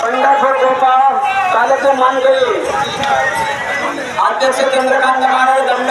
पंढरपूर गोपाळ तालुके मानगरी अध्यक्ष चंद्रकांत महाराज दंड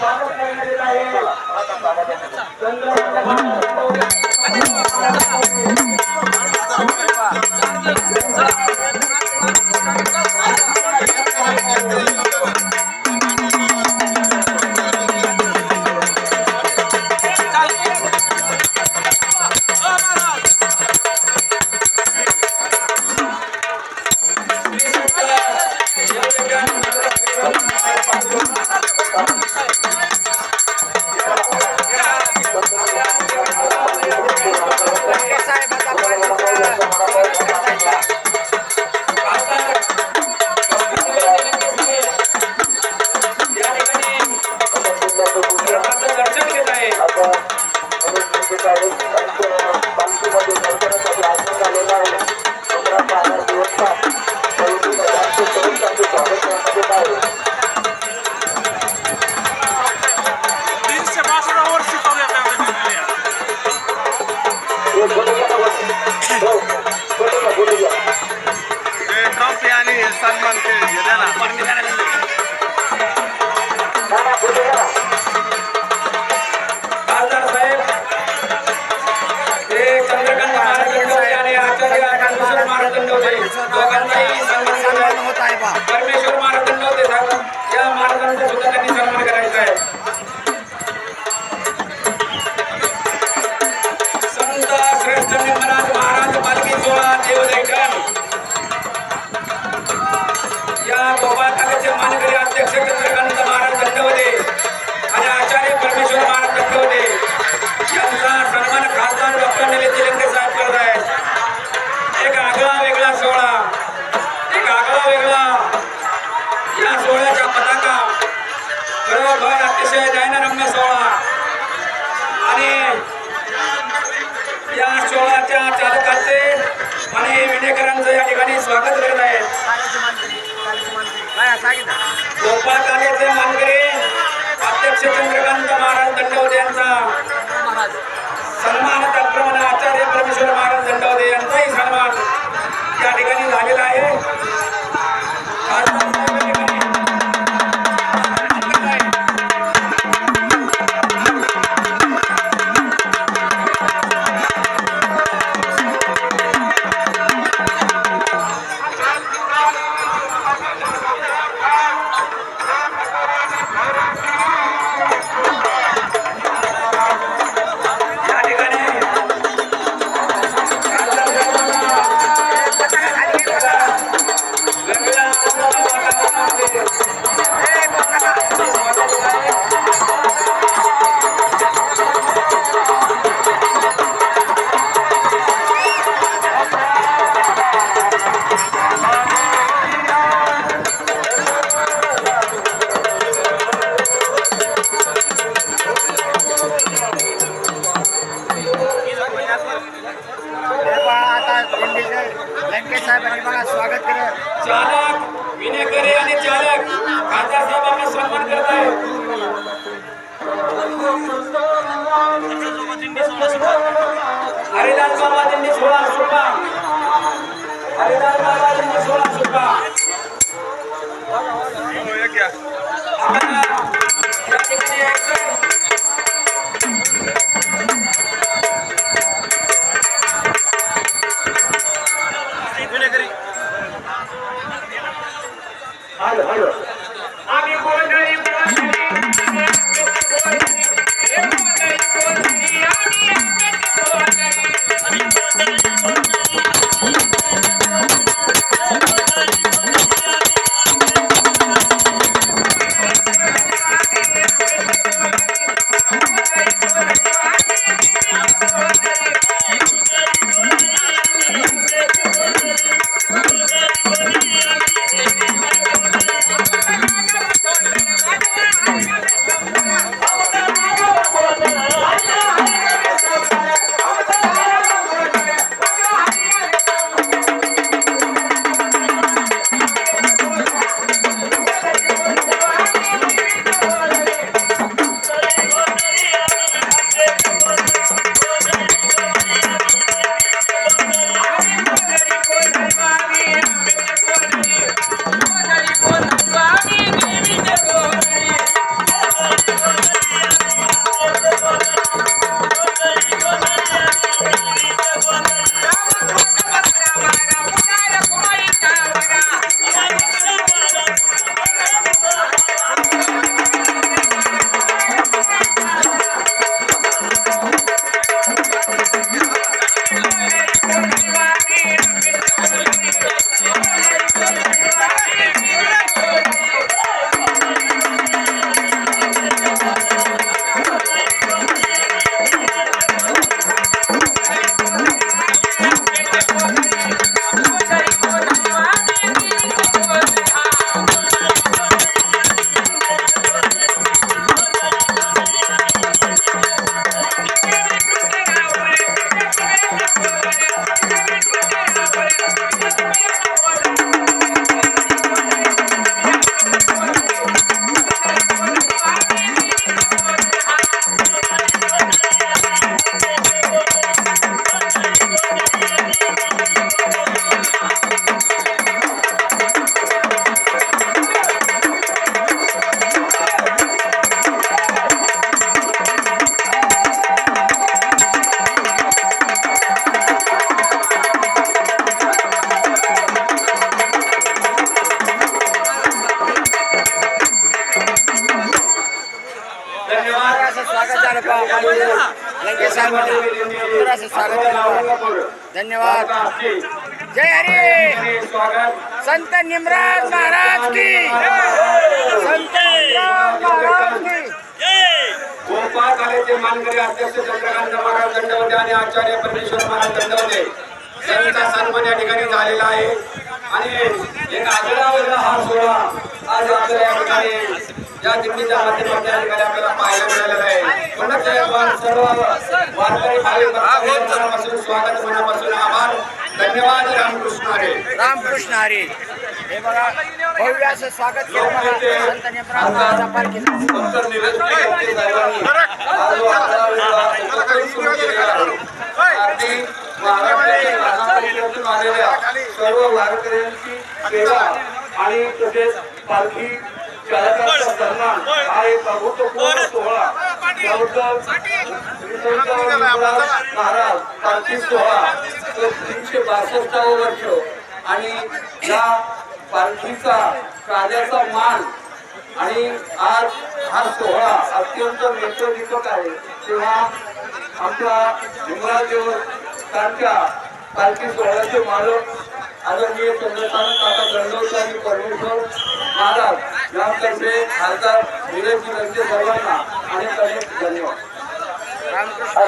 स्वागत करण्यात येत आहे अतिशय रम्य सोहळा. आणि या सोहळ्याच्या चालकाचे आणि विनेकरांचं या ठिकाणी स्वागत करत आहे गोपाळ कालेचे मानकरी अध्यक्ष चंद्रकांत महाराज दंडवते यांचा. सन्मान तत्प्रमाणे आचार्य परमेश्वर महाराज दंडवते यांचाही सन्मान या ठिकाणी झालेला आहे. हरिदास बाबा दिंडी सोळा सुपा हरिदास बाबा दिंडी सोळा सुपा हो, एक घ्या. आपल्याला या ठिकाणी यायचं हॅलो हॅलो धन्यवाद। जय हरी। संत निमराज महाराज की। संत निमराज महाराज की। गोपाळ कालेचे मानकरी अध्यक्ष चंद्रकांत महाराज दंडवते आणि आचार्य परमेश्वर महाराज दंडवते. यांचा सन्मान या ठिकाणी झालेला आहे. आणि एक आगळा वेगळा हा सोहळा आज आपल्याला या ठिकाणी या दिंडीच्या माध्यमातून या ठिकाणी आपल्याला पाहायला मिळालेला आहे. म्हणूनच या सर्व वारकरी भाविक भक्तांचे मनापासून स्वागत मनापासून आभार. धन्यवाद. रामकृष्ण हरे. रामकृष्ण हरी. हे बघा भव्य असं स्वागत केलं बघा. संत महाराजा आलेल्या सर्व वारकऱ्यांची सेवा आणि तसेच पालखी चालकांचा सन्मान हा एक अभूतपूर्व सोहळा महाराज पालखी सोहळा तीनशे बासष्टावं वर्ष आणि या पालखीचा कार्याचा मान आणि आज हा सोहळा अत्यंत नैसर्गिक आहे तेव्हा आपला भीमराव देवस्थानच्या पालखी सोहळ्याचे मालक आदरणीय चंद्रकांत काका दंडवते आणि परमेश्वर महाराज यांतर्फे खासदार निलेशजी लंके सर्वांना अनेक धन्यवाद. रामकृष्ण.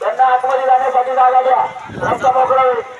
त्यांना आतमध्ये जाण्यासाठी जागा द्या रस्ता मोकळा होईल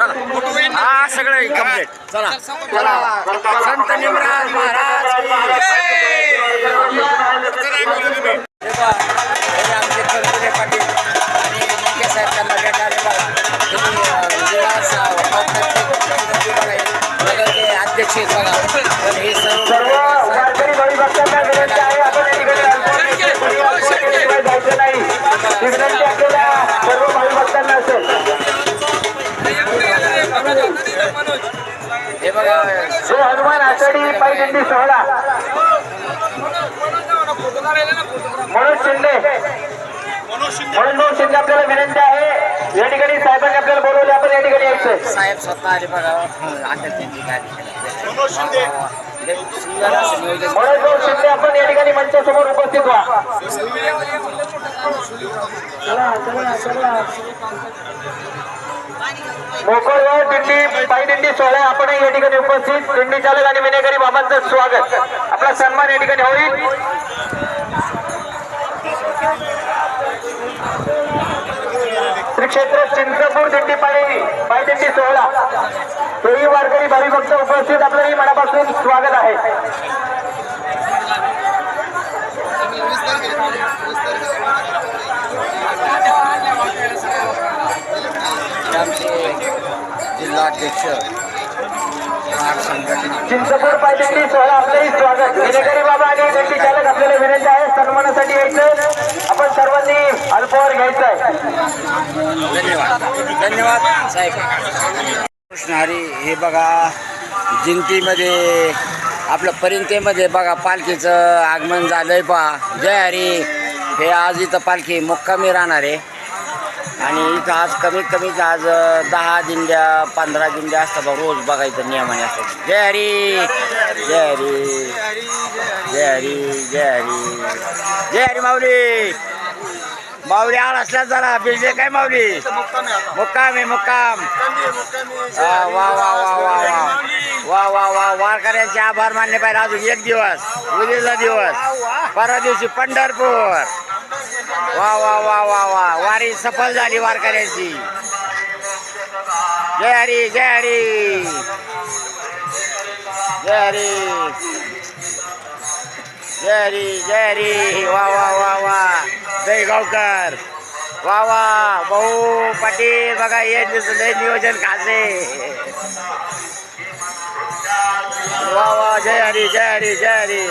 हा सगळं कंप्लीट चला. चला. संत निमराज महाराज हे बघा जो हनुमान आषाढी पायी दिंडी सोहळा. मनोज शिंदे. मनोज शिंदे. आपल्याला विनंती आहे. या ठिकाणी साहेबांनी आपल्याला बोलवले आपण या ठिकाणी यायचं साहेब स्वतः आले बघा. आता त्यांची गाडी लय सुंदर असं नियोजन. मनोज भाऊ शिंदे आपण या ठिकाणी मंचासमोर उपस्थित व्हा. मोकळ दिंडी पायी दिंडी सोहळा आपण या ठिकाणी उपस्थित. दिंडी चालक आणि विनेकरी बाबांचं स्वागत. आपला सन्मान या ठिकाणी होईल. श्री क्षेत्र चिंचपूर दिंडी पायी पायी दिंडी सोहळा. तोही वारकरी भाविभक्त उपस्थित आपलंही मनापासून स्वागत आहे. आमचे जिल्हाध्यक्ष चिंचपूर पायदिंडी सोहळा आपलंही स्वागत. विनेकरी बाबा आणि दिंडी चालक आपल्याला विनंती आहे सन्मानासाठी यायचं. आपण सर्वांनी अल्पवर घ्यायचं आहे धन्यवाद. धन्यवाद साहेब. कृष्ण हरी हे बघा जिंतीमध्ये आपलं परिंतेमध्ये बघा पालखीचं आगमन झालंय पहा. जय हरी. हे आज इथं पालखी मुक्कामी राहणार आहे. आणि इथं आज कमीत कमी आज दहा दिंड्या पंधरा दिंड्या असतात बा रोज बघायचं नियमाने असतात जय हरी! जय हरी! जय हरी! जय हरी! जय हरी माऊली! माऊली आळ असल्या जरा बिजले काय माऊली? मुक्काम आहे मुक्काम. वा वा वा वा वा. वा वा वा. वारकऱ्यांचे आभार मानले पाहिजे अजून एक दिवस उद्याचा दिवस परवा दिवशी पंढरपूर. वा वा वा वा वा. वारी सफल झाली वारकऱ्याची. जय हरी जय हरी. जय हरी. जय हरी जय हरी. वा वा वा वा. जय गावकर. वा वा. भाऊ पाटील बघा हे नियोजन खासे. वा वा. जय हरी जय हरी जय हरी.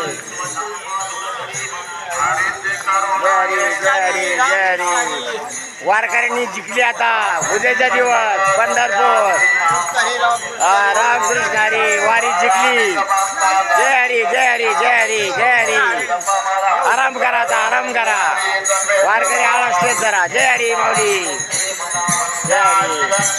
वारकऱ्यांनी जिंकली आता. उद्याचा दिवस पंढरपूर. रामकृष्ण हरी वारी जिंकली. जय हरी जय हरी जय हरी जय हरी. आराम करा आता आराम करा. वारकरी आळसते जरा. जय हरी माऊली. जय हरी.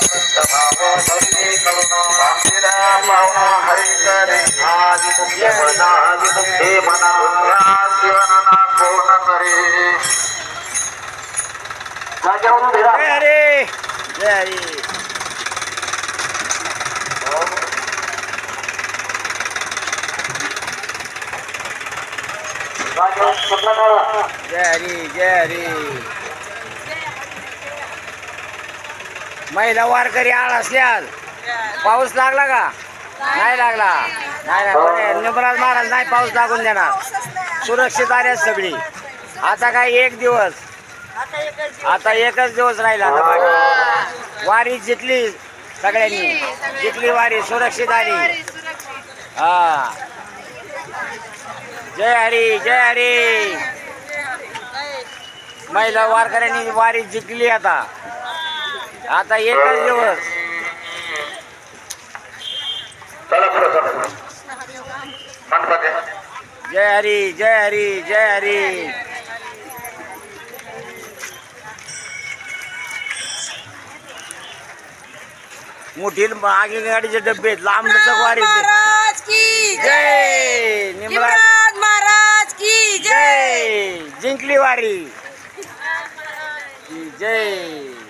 हरी जय हरी महिला वारकरी आळ असल्यास पाऊस लागला का? नाही लागला. नाही नाही निमराज महाराज नाही पाऊस लागून देणार. सुरक्षित आले सगळी. आता काय एक दिवस. आता एकच दिवस. राहिला आता बाकी. वारी जितली सगळ्यांनी. जितली वारी सुरक्षित आली. हा. जय हरी जय हरी. महिला वारकऱ्यांनी वारी जिंकली आता. आता एकच दिवस. जय हरी जय हरी जय हरी. मोठी आगीगाडीचे डबे आहेत, लांब जय! निमराज महाराज की जय! जिंकली वारी. जय!